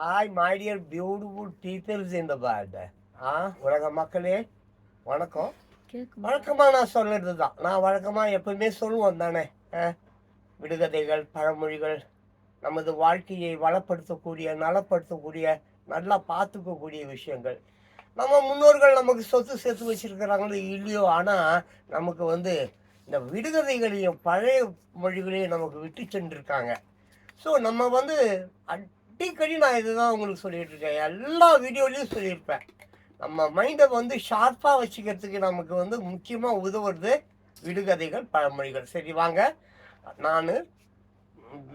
Hi my dear beautiful peoples இந்த bird ஆ உலக மக்களே வணக்கம். வழக்கமாக நான் சொல்லுறது தான் நான் வழக்கமாக எப்பவுமே சொல்லுவோம் தானே? விடுகதைகள் பழமொழிகள் நமது வாழ்க்கையை வளப்படுத்தக்கூடிய நலப்படுத்தக்கூடிய நல்லா பார்த்துக்கக்கூடிய விஷயங்கள். நம்ம முன்னோர்கள் நமக்கு சொத்து சேர்த்து வச்சிருக்கிறாங்களோ இல்லையோ ஆனால் நமக்கு வந்து இந்த விடுகதைகளையும் பழைய மொழிகளையும் நமக்கு விட்டு சென்றிருக்காங்க. ஸோ நம்ம வந்து அடிக்கடி நான் இதுதான் உங்களுக்கு சொல்லிட்டு இருக்கேன். எல்லா வீடியோலையும் சொல்லியிருப்பேன். நம்ம மைண்டை வந்து ஷார்ப்பாக வச்சுக்கிறதுக்கு நமக்கு வந்து முக்கியமாக உதவுறது விடுகதைகள் பழமொழிகள். சரி வாங்க. நான்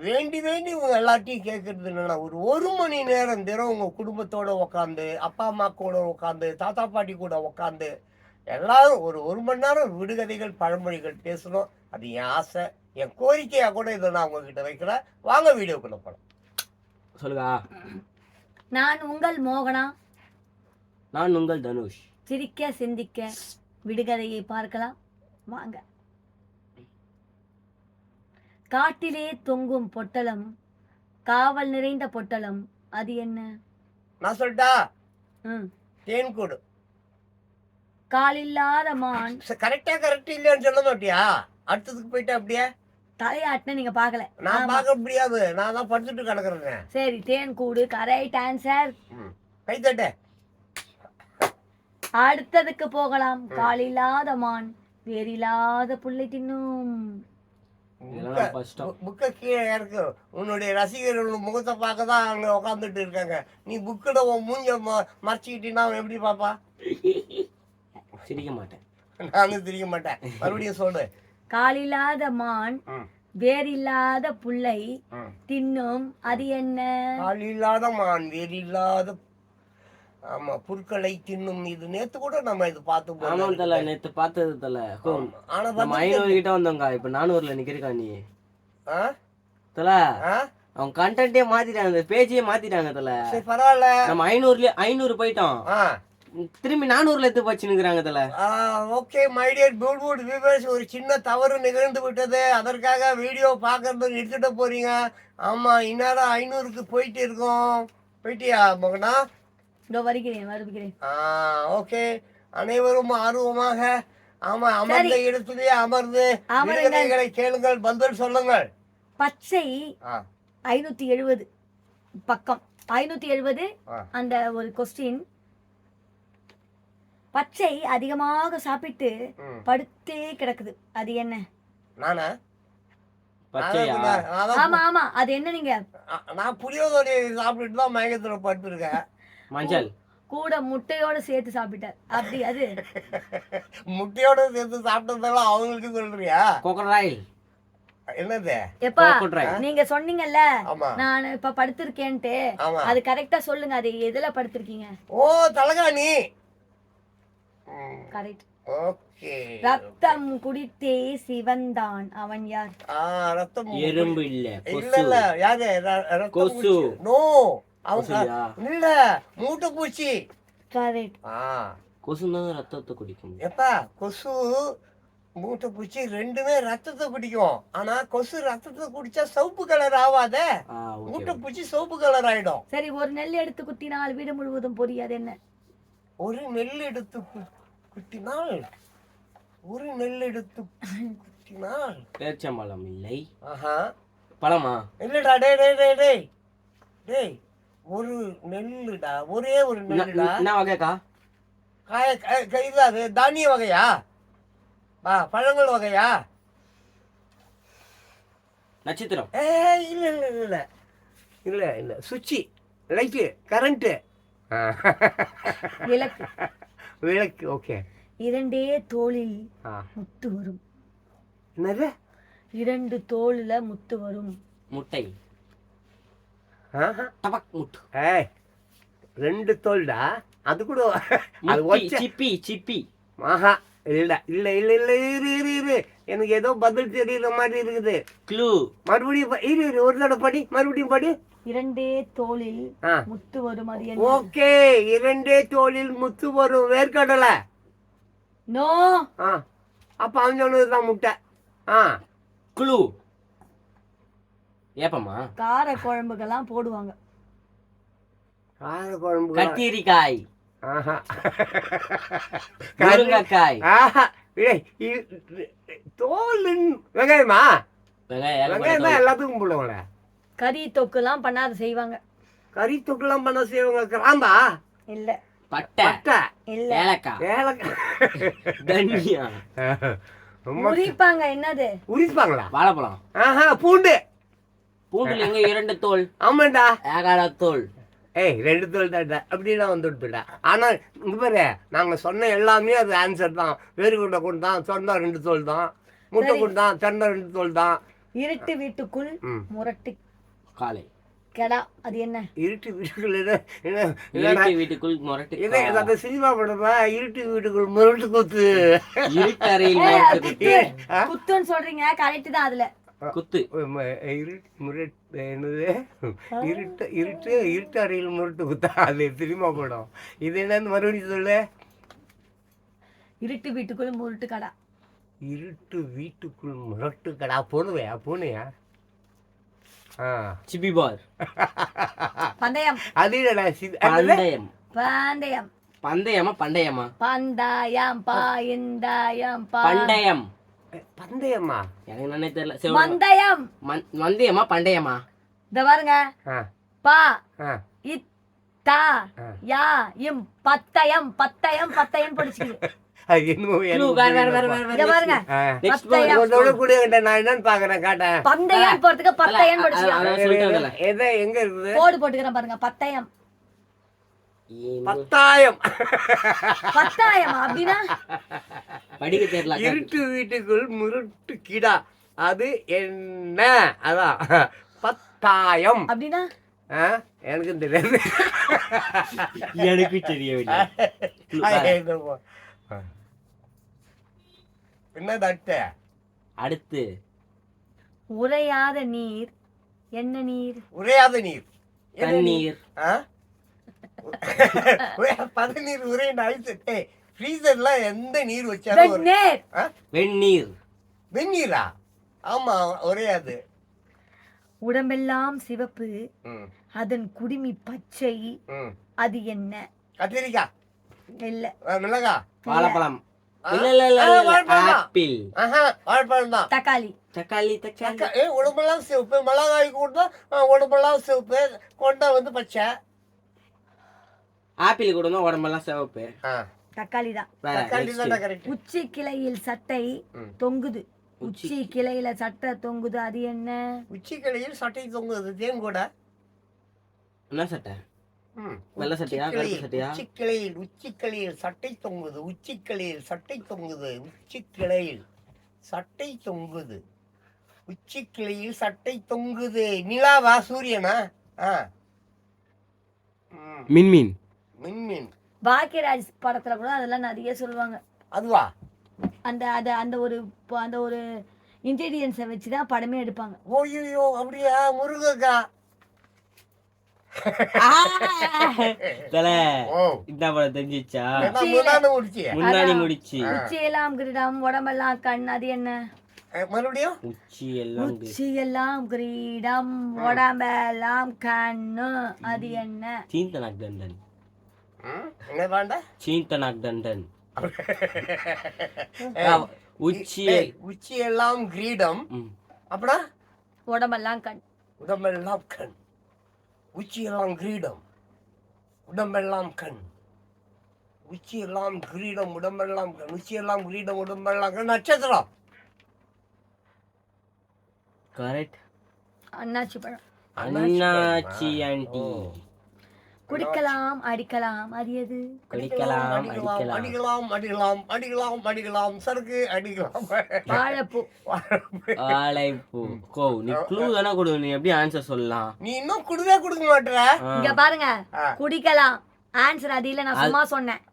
வேண்டி வேண்டி உங்கள் எல்லாத்தையும் கேட்குறது என்னென்னா ஒரு ஒரு மணி நேரம் தினம் உங்கள் குடும்பத்தோடு உட்காந்து அப்பா அம்மா கூட உட்காந்து தாத்தா பாட்டி கூட உட்காந்து எல்லாரும் ஒரு ஒரு மணி நேரம் விடுகதைகள் பழமொழிகள் பேசணும். அது என் ஆசை. என் கோரிக்கையாக கூட இதை நான் உங்ககிட்ட வைக்கிறேன் வாங்க வீடியோக்குள்ளே போகலாம் சொல்லுங்க நான் உங்கள் மோகனா? நான் உங்கள் தனுஷ். சிரிக்க சிந்திக்க விடுகதையை பார்க்கலாம். வாங்க. காட்டிலே தொங்கும் பொட்டலம் காவல் நிறைந்த பொட்டலம் அது என்ன? நான் சொல்லிட்டா ம். தேன்கூடு காலில்லாத மான். கரெக்டா கரெக்ட் இல்லையான்னு சொல்ல மாட்டியா? அடுத்ததுக்கு போயிட்டு அப்படியே தலையாட்டின நீங்க பார்க்கல. நான். பார்க்க முடியாது. நான் தான் படுத்துட்டு கிடக்குறேன். சரி தேன் கூடு கரெக்ட் ஆன்சர் கை தட்ட. அடுத்ததுக்கு போகலாம். காலில்லாத மான் வேறில்லாத புள்ளை தின்னும். புக்கை கீழே இறக்கு. உன்னுடைய ரசிகர்கள் முகத்தை பார்க்க தான் அங்க உட்காந்துட்டு இருக்காங்க. நீ புக்கில் உன் மூஞ்ச ம- மறைச்சிக்கிட்டீங்கன்னா அவன் எப்படி பாப்பா சிரிக்க மாட்டேன். நானும் தெரிய மாட்டேன். மறுபடியும் சொல்லு. காலில்லாத மான். வேறில்லாத புல்லை. தின்னும் அது என்ன கால் இல்லாத மான் வேறு இல்லாத ஆமா புற்களை தின்னும் இது நேத்து கூட நம்ம இது பார்த்து ஆமாம் தல. நேத்து பார்த்தது தல ஆமா. ஆனா நம்ம ஐநூறு கிட்ட வந்தோங்க இப்ப நானூறுல நிக்கிறக்கா நீ ஆ? தல? அவங்க கண்டென்ட்டே மாத்திட்டாங்க பேஜையே மாத்திட்டாங்க தல சரி பரவாயில்ல நம்ம ஐநூறுல ஐநூறு போயிட்டோம் திரும்பி நானூறுல எடுத்து வச்சுனுக்குறாங்க தல okay my dear beautiful viewers ஒரு சின்ன தவறு நிகழ்ந்து விட்டது. அதற்காக வீடியோ பார்க்கறது நிறுத்திட்டு போறீங்க. ஆமா இந்நேரம் ஐநூறுக்கு போயிட்டு இருக்கோம். போயிட்டியா மகனா? இதோ வருகிறேன் வருகிறேன். ஆ ஓகே. அனைவரும் ஆர்வமாக ஆமா அமர்ந்த இடத்திலே அமர்ந்து. விடுகதைகளை கேளுங்கள் பதில் சொல்லுங்கள். பச்சை ஐநூத்தி எழுபது பக்கம். ஐநூத்தி எழுபது. அந்த ஒரு கொஸ்டின் பச்சை அதிகமாக சாப்பிட்டு. படுத்தே கிடக்குது. அது என்ன? நானா? ஆமா ஆமா. அது என்ன நீங்க? நான் புளியோதரை சாப்பிட்டுட்டு தான் மயக்கத்துல படுத்திருக்கேன். மஞ்சள். கூட முட்டையோட சேர்த்து சாப்பிட்டார். அப்படி அது? முட்டையோட சேர்த்து சாப்பிட்டதெல்லாம் அவங்களுக்கு சொல்றியா? கோக்கராயில் என்னது? எப்பா நீங்க சொன்னீங்கல்ல நான் இப்ப படுத்திருக்கேன்ட்டு அது கரெக்டா சொல்லுங்க அது எதுல படுத்திருக்கீங்க? ஓ தலகாணி. கரெக்ட். ஓகே ரத்தம் குடித்தே சிவந்தான். அவன் யார்? ஆ ரத்தம் எறும்பு இல்ல இல்ல இல்ல யாரு? ரத்தம் கொசு. குடிச்சு- நோ அவங்க இல்ல மூட்டை பூச்சி கரெக்ட். ஆ. கொசு தான் ரத்தத்தை குடிக்கும். எப்பா கொசு மூட்டை பூச்சி ரெண்டுமே ரத்தத்தை குடிக்கும். ஆனா கொசு ரத்தத்தை குடிச்சா சிவப்பு கலர் ஆவாதே? மூட்டை பூச்சி சிவப்பு கலர் ஆயிடும். சரி ஒரு நெல் எடுத்து குத்தினால் வீடு முழுவதும் பொரியாது என்ன? ஒரு நெல் எடுத்து குத்தினால் ஒரு நெல் எடுத்து குத்தினால். பேச்சம்பழம் இல்லை ஆஹா. பழமா? இல்லடா டேய் டேய் டேய் டேய். டேய் ஒரு நெல்லுடா ஒரே ஒரு நெல்லுடா. என்ன வகைக்கா? காய இது அது தானிய வகையா? ஆ பழங்கள் வகையா? நட்சத்திரம். ஏ இல்ல இல்ல இல்ல இல்ல. இல்ல இல்ல. சுவிட்சு லைட்டு கரண்ட்டு. விளக்கு. விளக்கு ஓகே. இரண்டே தோளில் முத்து வரும். என்னது? இரண்டு தோளுல முத்து வரும். முட்டை. டபக் முட்டு. ஏய் ரெண்டு தோல்டா அது கூட அது சிப்பி சிப்பி. ஆஹா இல்ல இல்ல இல்ல இல்ல இரு இரு இரு. எனக்கு ஏதோ பதில் தெரியற மாதிரி இருக்குது. க்ளூ. மறுபடியும் இரு இரு ஒரு தடவை படி மறுபடியும் படி. இரண்டே தோளில் முத்து வரும் அது ஓகே இரண்டே தோளில் முத்து வரும் வேர்க்கடலை. நோ. ஆ. அப்ப அவன் சொன்னதுதான் முட்டை. ஆ. க்ளூ ஏப்பமா கார குழம்புக்கெல்லாம் போடுவாங்க. காரக்குழம்பு கத்திரிக்காய். ஆஹா. முருங்கைக்காய். ஆஹா. ஏய், இ- தோல் வெங்காயமா? வெங்காயம் வெங்காயம் தான் எல்லாத்துக்கும் போடுவாங்களே. கறி தொக்குலாம் பண்ணாத செய்வாங்க. கறி தொக்குலாம் பண்ண செய்வாங்க. கிராம்பா? இல்ல. பட்டை. பட்டை. இல்ல. ஏலக்காய். ஏலக்காய். தனியா ரொம்ப உரிப்பாங்க என்னது? உரிப்பாங்களா? வாழைப்பழம். ஆஹா பூண்டு. பூண்டுல எங்க இரண்டு தோல்? ஆமாண்டா. ஏகால தோல். ஏய் ரெண்டு தோல் தாண்டா அப்படின்னா வந்துட்டுடா ஆனால் இங்க பாரு நாங்க சொன்ன எல்லாமே அது ஆன்சர் தான். வேறுகொண்ட கொண்டு தான் சொன்னா ரெண்டு தோல் தான். முட்டை கொண்டு தான் சொன்ன ரெண்டு தோல் தான். இருட்டு வீட்டுக்குள். முரட்டு. காலை. கெடா அது என்ன? இருட்டு இருட்டு வீட்டுக்குள் முரட்டு இதை அந்த சினிமா படமா? இருட்டு வீட்டுக்குள் முரட்டு கொத்து. இருட்டறையில்? குத்துன்னு சொல்றீங்க கரெக்ட் தான் அதுல. குத்து. ம- இருட்டு முரட்டு என்னது? இருட்டு இருட்டு இருட்டு அறையில் முரட்டு குத்தா? அது சினிமா படம். இது என்னன்னு மறுபடியும் சொல்லு. இருட்டு வீட்டுக்குள் முரட்டு கடா. இருட்டு வீட்டுக்குள் முரட்டு கடா. போடுவையா பூனையா சிபி பார் பந்தயம் அது? பந்தயம் பந்தயம் பந்தயமா பந்தயமா பந்தாயம் பாயந்தாயம் பண்டயம் பந்தயமா எனக்கு என்னன்னே தெரியல சரி, மந்தயம் மந்- மந்தயமா பண்டயமா இந்த பாருங்க பா இத்தா. யா இம் பத்தயம் பத்தயம் பத்தயம் படிச்சுக்குது என்னன்னு பாக்குறேன் காட்டேன் பந்தயம் போறதுக்கு பத்தயம் படிச்சுக்கலாம் அதான் சொல்லிட்டாங்கல்ல. எதை எங்க இருக்குது? கோடு போட்டுக்கிறேன் பாருங்க பத்தயம். பத்தாயம். பத்தாயம் அப்படின்னா? படிக்க தெரியல இருட்டு வீட்டுக்குள் முருட்டு கிடா. அது என்ன? அதான். பத்தாயம். அப்படின்னா? எனக்கும் தெரியாது. எனக்கு தெரியவில்லை என்ன தட்ட அடுத்து. உறையாத நீர். என்ன நீர்? உரையாத நீர். என்ன தண்ணீர். பதநீர் உரையின் ஐஸ் ஃப்ரீசர்ல எந்த நீர் வச்சாலும் வெந்நீர்? வெந்நீர். ஆமா உரையாது உடம்பெல்லாம் சிவப்பு. ம், அதன் குடிமி பச்சை. ம். அது என்ன? கத்திரிக்காய். இல்ல. மிளகா வாழைப்பழம்? இல்ல. இல்ல இல்ல. ஆப்பிள். ஆஹா வாழைப்பழம் தான். தக்காளி. தக்காளி தக்காளி. ஏ உடம்பெல்லாம் சிவப்பு. மிளகாய் கூட உடம்பெல்லாம் சிவப்பு. கொண்டை வந்து பச்சை. ஆப்பிள் கூட தான் உடம்பெல்லாம் சிவப்பு. ஆ, தக்காளி தான். வேற தக்காளி next. தான் கரெக்ட் உச்சி கிளையில் சட்டை. தொங்குது. உச்சி- உச்சி கிளையில சட்டை தொங்குது. அது என்ன? உச்சிக்கிளையில் சட்டை தொங்குது. தேன் கூட. என்ன சட்டை. வெள்ளை சட்டையா? கருப்பு உச்சிக்கிளையில், சட்டையா? உச்சிக்கிளையில் உச்சிக்கிளையில் சட்டை தொங்குது உச்சிக்கிளையில் சட்டை தொங்குது உச்சிக்கிளையில் சட்டை தொங்குது. உச்சிக்கிளையில் சட்டை தொங்குது. நிலாவா சூரியனா? ஆ. ம், மின்மின். மின்மின். பாக்கியராஜ் படத்துல கூட அதெல்லாம் நிறைய சொல்லுவாங்க. அதுவா? அந்த அது அந்த ஒரு அந்த ஒரு இன்கிரீடியன்ஸை வச்சு தான் படமே எடுப்பாங்க. ஓய்யோ அப்படியா? முருங்கக்கா தல ஓ இந்த படம் தெரிஞ்சிச்சா என்ன முன்னாடி முடிச்சு. உச்சியெல்லாம் கிரீடம் உடம்பெல்லாம் கண் அது என்ன? மறுபடியும்? உச்சி எல்லாம் கு- உச்சியெல்லாம் கிரீடம் உடம்பெல்லாம் கண்ணு அது என்ன? சீந்தனாக் தண்டன் சீந்தனாக் தண்டன் ஏய், உச்சி ஏய், உச்சி எல்லாம் கிரீடம். ம். அப்படா உடம்பெல்லாம் கண். உடம்பெல்லாம் கண். உச்சியெல்லாம் கிரீடம் உடம்பெல்லாம் கண். உச்சியெல்லாம் கிரீடம் உடம்பெல்லாம் கண். உச்சியெல்லாம் கிரீடம் உடம்பெல்லாம் கண். நட்சத்திரம். கரெக்ட் அண்ணாச்சி பழம். அண்ணாச்சி ஆண்டி. குடிக்கலாம் அடிக்கலாம். அது எது? குடிக்கலாம் அடிக்கலாம். அடிக்கலாம் அடிக்கலாம் அடிக்கலாம் அடிக்கலாம். சரக்கு அடிக்கலாம். வாழைப்பூ. வாழைப்பூ. கோ நீ க்ளூ தானே கொடு. நீ எப்படி ஆன்சர் சொல்லலாம்? நீ இன்னும் குடுவே கொடுக்க மாட்டேற. இங்க பாருங்க. குடிக்கலாம். ஆன்சர் அது இல்ல நான் சும்மா சொன்னேன்.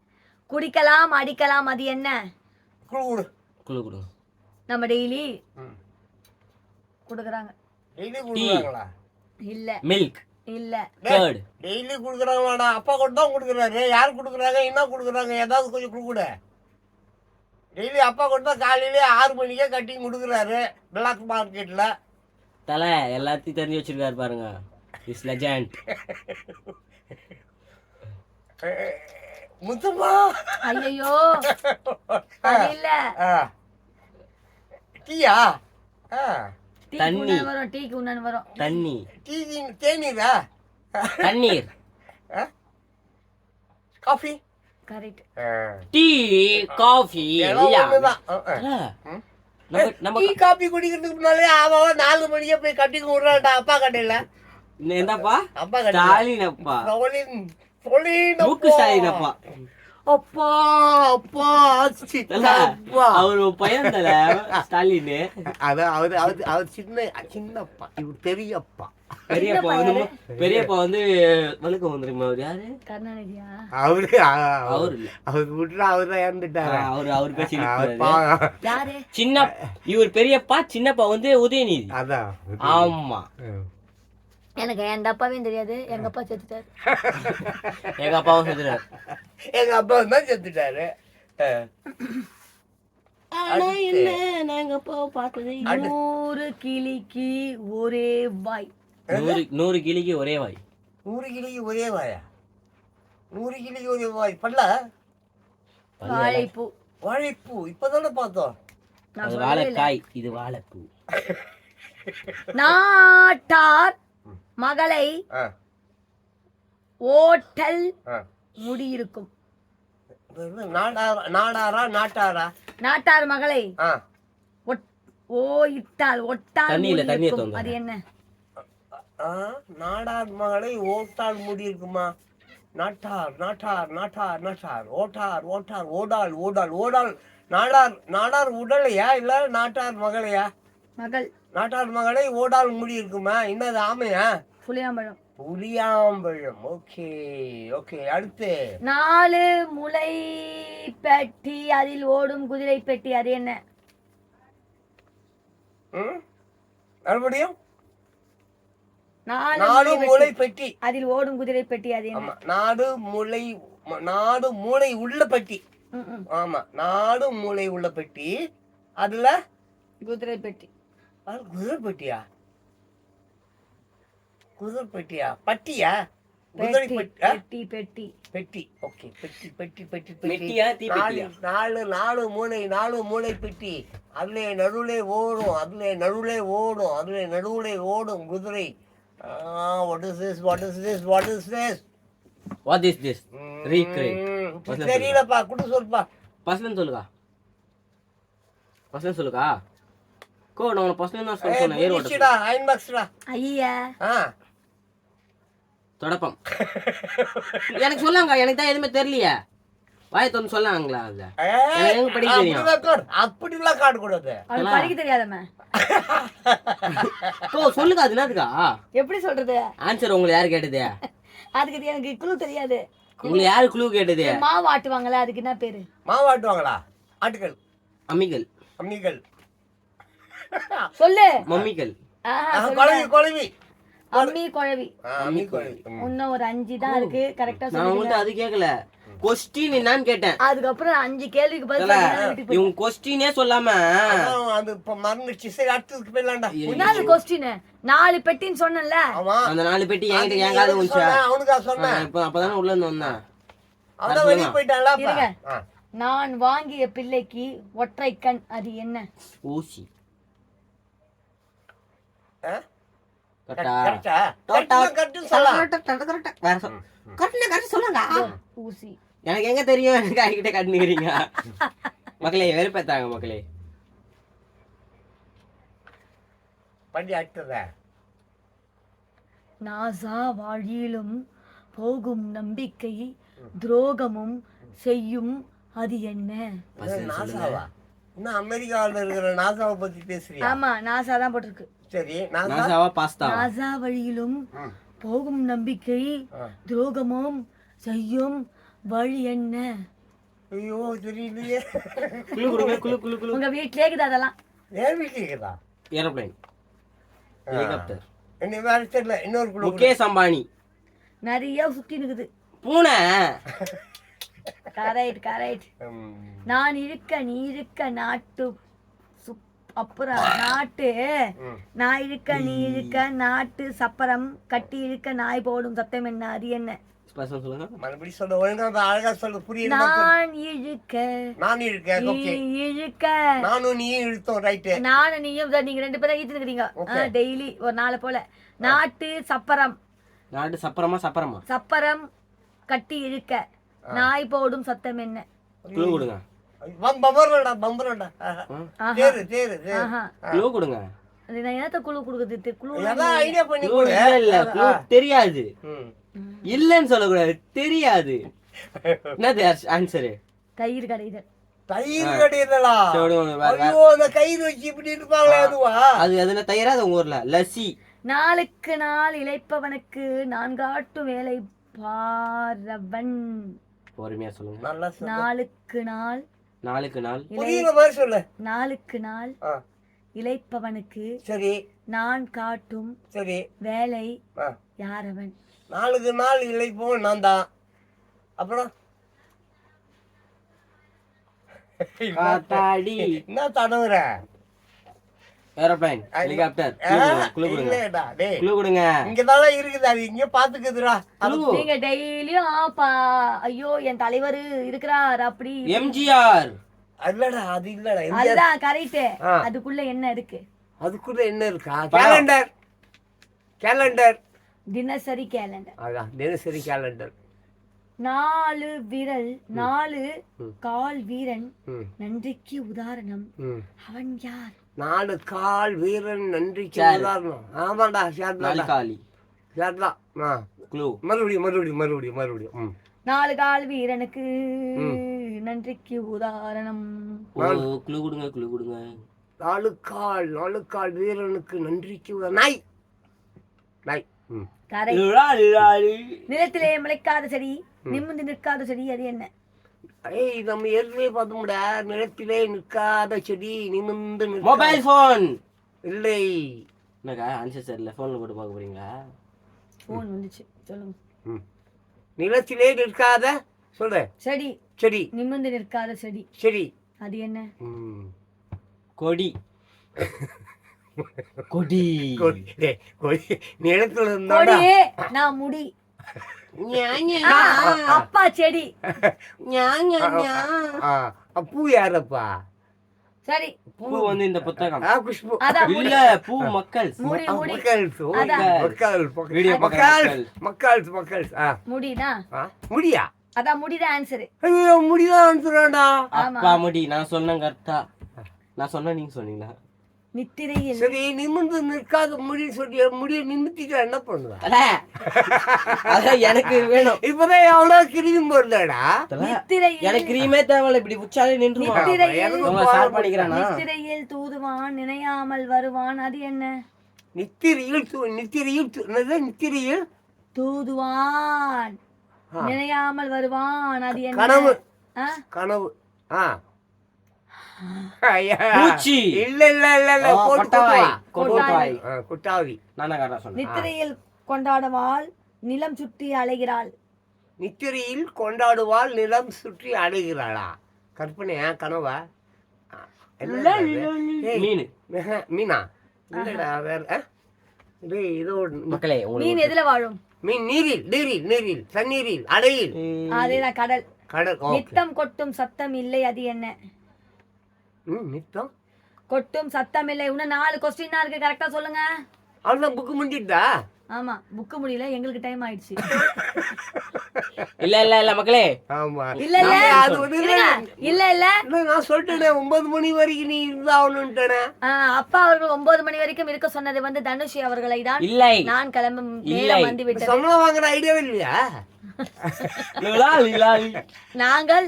குடிக்கலாம் அடிக்கலாம் அது என்ன? குடு குடு. குழு கொடு. நம்ம டெய்லி. கொடுக்குறாங்க. டெய்லி கொடுக்குறாங்களா? இல்ல. மில்க் இல்ல. டெய்லி கொடுக்குறாங்களாடா அப்பா கூட தான் கொடுக்குறாரு யார் கொடுக்குறாங்க? என்ன கொடுக்குறாங்க? ஏதாவது கொஞ்சம் கொடுக்கூட. டெய்லி அப்பா கூட தான் காலையிலே ஆறு மணிக்கே கட்டி கொடுக்குறாரு. பிளாக் மார்க்கெட்டில் தலை எல்லாத்தையும் தெரிஞ்சு வச்சிருக்காரு பாருங்க. இஸ் லெஜண்ட் அஹ், முத்துமா ஐயோ இல்ல. ஆ. டீயா? ஆ. தண்ணி. வரும் டீக்கு உண்டான வரும். தண்ணி. டீ தேநீரா? தண்ணீர்? Coffee? Correct. Tea coffee tea coffee குடிக்கிறதுக்கு முன்னாலே அவன் நாலு மணிக்கே போய் கட்டிக்கு விடுறான்டா. அப்பா கடையில என்னப்பா? அப்பா கடையில ஸ்டாலின் அப்பா ஸ்டாலின். ஸ்டாலின் மூக்கு ஸ்டாலின் அப்பா அப்பா அப்பா அவர் பையன் தல ஸ்டாலின். அது அவரு அவரு அவர் சின்ன சின்னப்பா. இவர் பெரியப்பா. பெரியப்பா வந்து பெரியப்பா வந்து வழுக்க வந்துருமா அவர் யாரு? அவரு அவர் இல்ல. அவர் விட்டுறா அவர் தான் இறந்துட்டாரு அவர் அவர் பேசி சின்ன இவர் பெரியப்பா சின்னப்பா வந்து உதயநிதி. அதான். ஆமா. எனக்கு என் அப்பாவையும் தெரியாது எங்க அப்பா செத்துட்டாரு. எங்க அப்பாவும் செத்துறாரு எங்க அப்பா தான் செத்துட்டாரு. அஹ். ஆனா என்ன எங்க அப்பாவை பார்த்ததே. நூறு கிளிக்கு ஒரே வாய். நூறு நூறு கிளிக்கு ஒரே வாய். நூறு கிளிக்கு ஒரே வாயா? நூறு கிளிக்கு ஒரே வாய். பல்ல? வாழைப்பூ. வாழைப்பூ. இப்பதானே பார்த்தோம். வாழைக்காய் இது வாழைப்பூ. நாட்டார் மகளை ஓட்டல் ஆ. முடி இருக்கும் இது என்ன, நாடாரா நாடாரா நாட்டாரா? நாட்டார் மகளை ஓ இட்டால் ஒட்டால் தண்ணியில முடி தண்ணியை இருக்கும். தோங்க. அது என்ன? ஆ நாடார் மகளை ஓட்டால் முடி இருக்குமா நாட்டார் நாட்டார் நாட்டார் நாட்டார். ஓட்டார் ஓட்டார் ஓடால் ஓடால் ஓடால். நாடார் நாடார் உடலையா இல்ல நாட்டார் மகளையா? மகள். நாட்டார் மகளை ஓடால் முடி இருக்குமா என்னது ஆமையா? புளியாம்பழம். புளியாம்பழம். Okay okay. அடுத்து. நாலு முளை பெட்டி அதில் ஓடும் குதிரை பெட்டி அது என்ன? மறுபடியும்? நாலு முளை பெட்டி. அதில் ஓடும் குதிரை பெட்டி அது என்ன? நாடு மூளை நாடு மூளை உள்ள பெட்டி. ஆமா. நாடு மூளை உள்ள பெட்டி. அதுல? குதிரை பெட்டி. அது குதிரை பெட்டியா? குதிரை பெட்டியா? பட்டியா குதிரை பெட்டி பெட்டி? பெட்டி. ஓகே பெட்டி பெட்டி பெட்டி பெட்டி. மெட்டியா நாலு நாலு நாலு மூளை நாலு மூளை பெட்டி. அதுல நடுவுல ஓடும் அதுல நடுவுல ஓடும் அதுல நடுவுல ஓடும் குதிரை. What is this what is this what is this what is this Recreate. தெரியலப்பா குடு சொல்லுப்பா. பசலன் சொல்லுக்கா? பசலன் சொல்லுக்கா? கோ நான் பசலன் தான் ஏர் ஐயா. தொடப்பம். எனக்கு சொல்லாங்க எனக்கு தான் எதுவுமே தெரியலையே. வாயை திறந்து சொல்லாங்களா அதுல எனக்கு எங்க படிக்க தெரியும்? காடு அப்படிலாம் காடு கூடாது படிக்க தெரியாதம்மா. கோ சொல்லுக்கா அது என்னதுக்கா? எப்படி சொல்றது? ஆன்சர் உங்களை யாரு கேட்டது? அதுக்கு எனக்கு குழு தெரியாது. உங்களை யாரு குழு கேட்டது? மாவு ஆட்டுவாங்கல்ல அதுக்கு என்ன பேரு? மாவாட்டுவாங்களா ஆட்டுகள். அம்மிகள். அம்மிகள். சொல்லு. மம்மிகள். குழவி குழவி. அம்மி குழவி. அம்மி குழவி. இன்னும் ஒரு அஞ்சு தான் இருக்கு. கரெக்டா நான் சொல்லுங்க உங்கள்கிட்ட அது கேட்கல கொஸ்டின் என்னன்னு கேட்டேன். அதுக்கப்புறம் அஞ்சு கேள்விக்கு பதில் இவங்க கொஸ்டினே சொல்லாம. அதான் அது இப்ப மறந்துடுச்சு. சரி அடுத்ததுக்கு போயிடலாம்டா. என்னது கொஸ்டின் நாலு பெட்டின்னு சொன்னேன்ல. ஆமா. அந்த நாலு பெட்டி என்கிட்ட நீ என் காது எதுக்கு வந்துச்சா சொன்ன? அவனுக்கா சொன்னேன். இப்ப அப்பதானே உள்ள இருந்து வந்தேன். அவன் வெளியே போயிட்டான்ல. நான் வாங்கிய பிள்ளைக்கு ஒற்றை கண் அது என்ன? ஊசி ஆ? கரெக்டா கரெக்டா? கரெக்ட்னா கரெக்ட்னு சொல்லலாம். வேற சொல் கரெக்டா கரெக்ட் சொல்லுங்க ஊசி எனக்கு எங்க தெரியும்? எனக்கு ஆகிட்ட கட்டுனுக்கிறீங்க மக்களே வெறுப்பேத்தாங்க மக்களே. வண்டி அடுத்ததா? நாசா வழியிலும் போகும் நம்பிக்கை துரோகமும் செய்யும் அது என்ன? நாசாவா? இன்னும் அமெரிக்காவுல இருக்கிற நாசாவை பத்தி பேசுறியா? ஆமா நாசா தான் போட்டிருக்கு. சரி நாசா? நாசாவா பாஸ்தா. நாசா வழியிலும். போகும் நம்பிக்கை. துரோகமும் செய்யும் வழி என்ன? ஐயோ தெரியலையே. குளு குடுங்க குளு குளு குளு. உங்க வீட்லயே இருக்குது அதெல்லாம்? ஏன் வீட்டுக்குதா ஏரோப்ளைன். ஹெலிகாப்டர். என்ன வேற தெரியல இன்னொரு குழு. முகேஷ் அம்பானி. நிறைய சுத்தி இருக்குது பூனை. Correct correct. நான் இருக்க நீ இருக்க நாட்டு அப்புறம் நாட்டு. நான் இருக்க நீ இருக்க நாட்டு சப்பரம் கட்டி இருக்க நாய் போடும் சத்தம் என்ன அது என்ன. நான் இழுக்க. நான் நானும் நீயும் இழுத்தோம் ரைட்டு நானும் நீயும் நீங்க ரெண்டு பேரும் ஈத்து இருக்கிறீங்க Okay. டெய்லி ஒரு நாளை போல. நாட்டு சப்பரம். நாட்டு சப்பரமா சப்பரமா? சப்பரம் கட்டி இழுக்க. நாய் போடும் சத்தம் என்ன? தேரு தேரு தேரு. க்ளூ கொடுங்க. நான் என்னத்த குழு கொடுக்குறது? குழு எல்லாம் ஐடியா பண்ணி க்ளூ கொடு. இல்ல இல்ல. க்ளூ தெரியாது. ம். இல்லன்னு சொல்லக்கூடாது. தெரியாது. என்னது ஆன்சரு கயிறு கடைதல். தயிர் ஐயோ அந்த வச்சு இப்படி இருப்பாங்களே அதுவா? அது அதுல தயிராத உங்க ஊர்ல? லஸ்ஸி. நாளுக்கு நாள் இளைப்பவனுக்கு நான் காட்டும் வேலை பாரவன். பொறுமையா சொல்லுங்க. நல்லா சொல்லு நாளுக்கு நாள் நாளுக்கு நாள். புரியுற மாதிரி சொல்லு. நாளுக்கு நாள் ஆ, இளைப்பவனுக்கு சரி. நான் காட்டும் சரி. வேலை. யாரவன்? நாளுக்கு நாள் இழைப்போம் நான் தான். அப்புறம்? என்ன தடவுற? ஏரோப்ளைன் ஹெலிகாப்டர் க்ளூ கொடுங்க கொடுங்க. இங்கதானே இருக்குது அது இங்க பாத்துக்குதுடா நீங்க டெய்லியும் ஆப்பா ஐயோ என் தலைவர் இருக்கிறார் அப்படி எம்ஜிஆர். இல்லடா அது இல்லடா அதுதான் கரெக்ட். அதுக்குள்ள என்ன இருக்கு? அதுக்குள்ள என்ன இருக்கா? கேலண்டர் கேலண்டர் தினசரி கேலண்டர் அதான் தினசரி கேலண்டர் நாலு விரல் நாலு. கால் வீரன் நன்றிக்கு உதாரணம். அவன் யார்? நாலு கால் வீரன் நன்றிக்கு. உதாரணம். ஆமாடா சேர்தான் ஆ. க்ளூ. மறுபடியும் மறுபடியும் மறுபடியும் மறுபடியும் நாலு கால் வீரனுக்கு நன்றிக்கு உதாரணம். க்ளூ கொடுங்க க்ளூ கொடுங்க. நாலு கால் நாலு கால் வீரனுக்கு நன்றிக்கு உதா- நாய். நாய். நிலத்திலே முளைக்காத செடி. நிமிர்ந்து நிற்காத செடி அது என்ன? ஏய் நம்ம ஏற்கனவே பார்த்தோம்டா நிலத்திலே நிற்காத செடி நிமிர்ந்து நிற்காத- மொபைல் ஃபோன் இல்லை. என்னக்கா ஆன்சர் சரியில்லை. ஃபோனில் போட்டு பார்க்க போறீங்களா? போன் வந்துச்சு. சொல்லுங்க. ம். நிலத்திலே நிற்காத சொல்லு செடி. செடி. நிமிர்ந்து நிற்காத செடி. செடி. அது என்ன? ம். கொடி. கொடி. கொடி. நிலத்துல இருந்தாடா கொடி நான் முடி. அப்பா செடி. ஆ, பூ யாரப்பா? சரி. பூ வந்து இந்த புத்தகம். ஆ, குஷ்பு. இல்ல பூ மக்கள் அதான். மக்கள்ஸ் வீடியோ ஆ. முடினா? ஆ, முடியா? அதான் முடிதான் ஆன்சரு ஐயோ முடிதான் அனுப்புறான்டா அப்பா முடி. நான் சொன்னேன் கரெக்டா நான் சொன்ன நீங்க சொன்னீங்களா? நித்திரையில் சரி நிமிர்ந்து நிற்காத முடி சொல்லி முடிய நிமித்திட்டு என்ன பண்ணுவ? தல, அதான் எனக்கு வேணும். இப்பதான் எவ்வளவு எனக்கு கிரீமே தேவையில்ல இப்படி உச்சாலே நித்திரையில் தூதுவான் நினையாமல் வருவான் அது என்ன? நித்திரையில் து- நித்திரையில் நித்திரையில்? தூதுவான். நினையாமல் வருவான் அது என்ன? கனவு? கனவு. ஆ. பூச்சி. இல்ல இல்ல இல்ல இல்ல. கொட்டுவா. கொட்டாவி நித்திரையில் கொண்டாடவாள் நிலம் சுற்றி அலைகிறாள். நித்திரையில் கொண்டாடுவாள் நிலம் சுற்றி அடைகிறாளா கற்பனையா கனவா? மீன். மீனா? இல்லடா வேற ஆ? டேய், இதோ ஒரு- மக்களே மீன் உங்களுக்கு எதுல வாழும்? மீன் நீரில் நீரில் நீரில் தண்ணீரில் அடையில் அதேதான் கடல். கடல் நித்தம் கொட்டும் சத்தம் இல்லை அது என்ன? நித்தம். கொட்டும் சத்தம் இல்லை. இன்னும் நாலு கொஸ்டின் இருக்கு. கரெக்டா சொல்லுங்க. அவ்வளோதான் புக்கு முடிஞ்சிட்டா ஆமா புக்கு முடியல. எங்களுக்கு டைம் ஆயிடுச்சு. இல்ல இல்ல இல்ல மக்களே. ஆமா. இல்ல இல்ல. அது வந்து. இல்ல இல்ல. இல்ல நான் சொல்லிட்டேனே ஒன்பது மணி வரைக்கும் நீ இருந்தாகணும்ட்டேனே ஆ, அப்பா அவர்கள் ஒன்பது மணி வரைக்கும் இருக்க சொன்னது வந்து தனுஷி அவர்களை தான் இல்லை. நான் கிளம்பும் இல்லை. நேரம் வந்து விட்டது சம்பளம் வாங்குற ஐடியாவே இல்லையா. நாங்கள்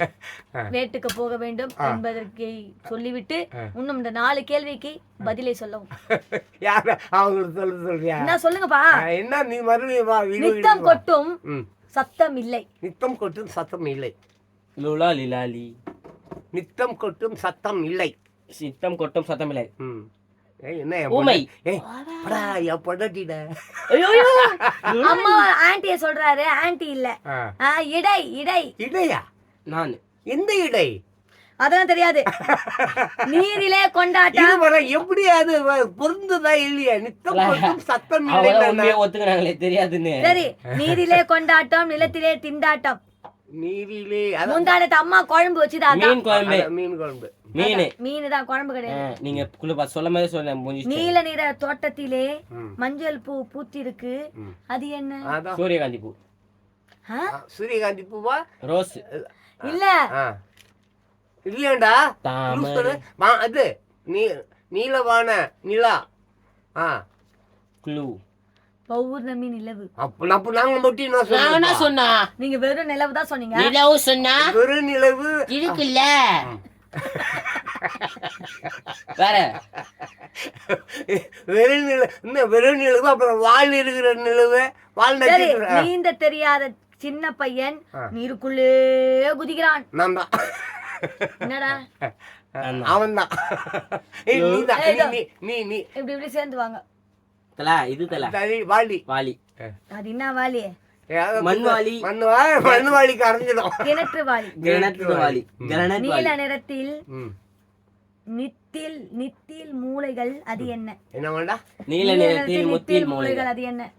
வேட்டுக்கு போக வேண்டும் என்பதற்கு சொல்லிவிட்டு இன்னும் இந்த நாலு கேள்விக்கு பதிலை சொல்லவும். யார? அவங்களுக்கு சொல்ல சொல்றியா? என்ன சொல்லுங்கப்பா? என்ன நீ மறுபடியும் நித்தம். கொட்டும் ம். சத்தம் இல்லை. நித்தம் கொட்டும் சத்தம் இல்லை. லுலாலி லாலி. நித்தம் கொட்டும் சத்தம் இல்லை. சித்தம் கொட்டும் சத்தமில்லை ம். ஏய், என்ன அம்மா ஆன்ட்டிய சொல்றாரு. ஆன்ட்டி இல்ல. இடை இடை. இடையா? நான். எந்த இடை? அதெல்லாம் தெரியாது. நீரிலே கொண்டாட்டம். எப்படி அது பொருந்துதா இல்லையா? நித்தம் சத்தம் ஒத்துக்கிறாங்களே தெரியாதுன்னு. சரி. நீரிலே கொண்டாட்டம் நிலத்திலே திண்டாட்டம். நீரிலே முந்தானத்து அம்மா குழம்பு வச்சுது அதான். மீன் குழம்பு. மீன் குழம்பு. மீன். மீன் தான் குழம்பு கிடையாது. நீங்க குள்ள பார்த்து சொல்ல மாதிரி சொல்ல முடிஞ்சு நீல நிற தோட்டத்திலே. மஞ்சள் பூ பூத்திருக்கு. அது என்ன? சூரியகாந்தி பூ. சூரியகாந்தி பூவா? ரோஸ். இல்ல. ஆ. இல்லையாண்டா? அது நீ நீலவான நிலா. ஆ. க்ளூ பௌர்ணமி நிலவு. அப்ப அப்ப நாங்க மட்டும் என்ன நான் என்ன சொன்னா? நீங்க வெறும் நிலவு தான் சொன்னீங்க. நிலவு சொன்னா? வெறும் நிலவு. இருக்குல்ல? வேற. வெறும் நில இன்னும் வெறும் நிலவு அப்புறம் வால் இருக்கிற நிலவு நட்சத்திரம். நீந்த தெரியாத சின்ன பையன். நீருக்குள்ளே குதிக்கிறான். நான் தான். என்னடா? அவன் தான். நீதான் ஏய், இதோ. நீ நீ நீ. இப்படி இப்படி சேர்ந்து வாங்க. தல இது தல. சரி வாலி. வாலி. அது என்ன வாலி? ஏதாவது மண்வாலி. மண் வா- மண் வாலி. கரைஞ்சிடும் கிணற்று வாலி. கிரணத்து வாலி. நீல நிறத்தில். நித்தில் நித்தில் மூளைகள் அது என்ன? நீல என்ன வேண்டா நிறத்தில் முத்தில் மூலைகள். அது என்ன?